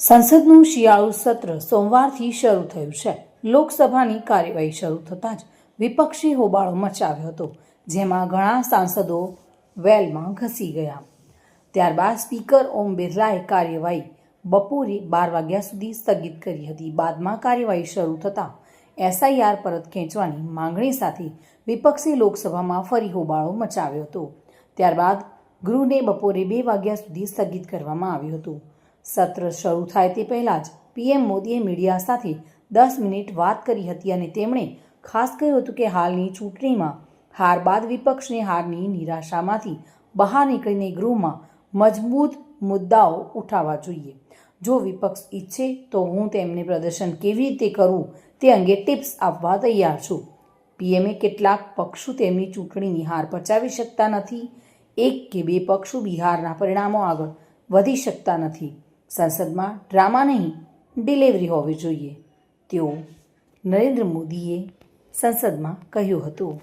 સંસદનું શિયાળુ સત્ર સોમવારથી શરૂ થયું છે. લોકસભાની કાર્યવાહી શરૂ થતાં જ વિપક્ષી હોબાળો મચાવ્યો હતો, જેમાં ઘણા સાંસદો વેલમાં ઘસી ગયા. ત્યારબાદ સ્પીકર ઓમ બિરલાએ કાર્યવાહી બપોરે બાર વાગ્યા સુધી સ્થગિત કરી હતી. બાદમાં કાર્યવાહી શરૂ થતાં એસઆઈઆર પરત ખેંચવાની માંગણી સાથે વિપક્ષી લોકસભામાં ફરી હોબાળો મચાવ્યો હતો. ત્યારબાદ ગૃહને બપોરે બે વાગ્યા સુધી સ્થગિત કરવામાં આવ્યું હતું. સત્ર શરૂ થાય તે પહેલાં જ પીએમ મોદીએ મીડિયા સાથે દસ મિનિટ વાત કરી હતી અને તેમણે ખાસ કહ્યું હતું કે હાલની ચૂંટણીમાં હાર બાદ વિપક્ષને હારની નિરાશામાંથી બહાર નીકળીને ગૃહમાં મજબૂત મુદ્દાઓ ઉઠાવવા જોઈએ. જો વિપક્ષ ઈચ્છે તો હું તેમને પ્રદર્શન કેવી રીતે કરવું તે અંગે ટિપ્સ આપવા તૈયાર છું. પીએમએ કેટલાક પક્ષો તેમની ચૂંટણીની હાર પચાવી શકતા નથી. એક કે બે પક્ષો બિહારના પરિણામો આગળ વધી શકતા નથી. સંસદમાં ડ્રામા નહીં ડિલિવરી હોવી જોઈએ તેવું નરેન્દ્ર મોદીએ સંસદમાં કહ્યું હતું.